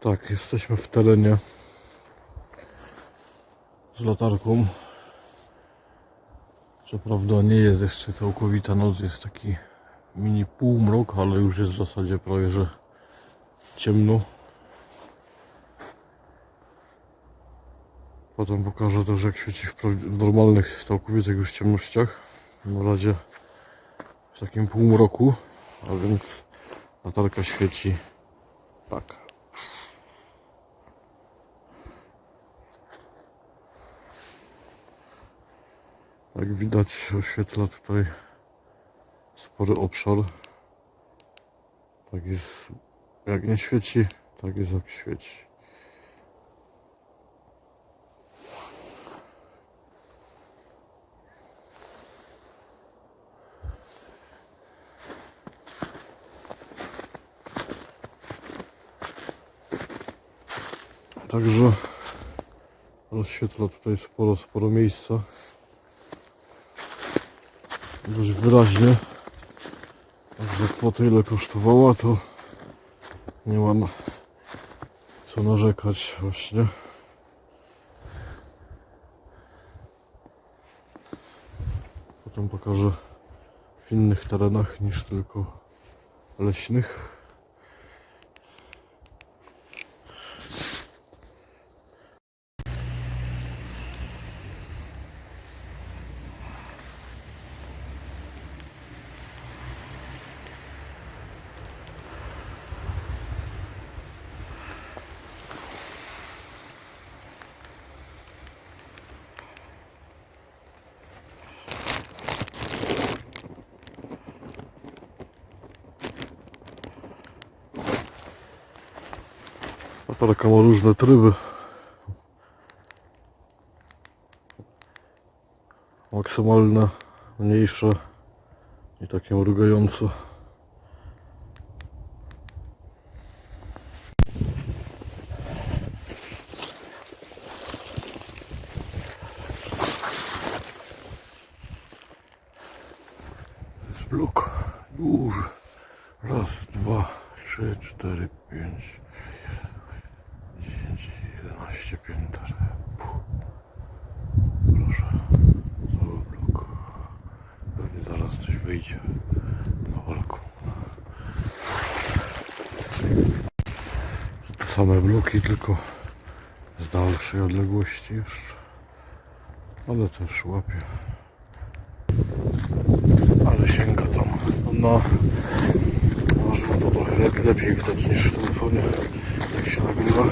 Tak, jesteśmy w terenie z latarką. Co prawda nie jest jeszcze całkowita noc, jest taki mini półmrok, ale już jest w zasadzie prawie, że ciemno. Potem pokażę też jak świeci w, w normalnych, całkowitych już ciemnościach. Na razie w takim półmroku, a więc latarka świeci tak. Jak widać oświetla tutaj spory obszar. Tak jest jak nie świeci, tak jest jak świeci. Także rozświetla tutaj sporo, sporo miejsca. Dość wyraźnie. Także kwota ile kosztowała to nie mam co narzekać właśnie. Potem pokażę w innych terenach niż tylko leśnych. Latarka ma różne tryby. Maksymalne, mniejsze i takie mrugające. Jest duży. Raz, dwa, trzy, cztery, pięć. Same bloki, tylko z dalszej odległości jeszcze. Ale też łapie. Ale sięga tam na... Może to trochę lepiej, lepiej widać niż w telefonie, jak się nagrywa.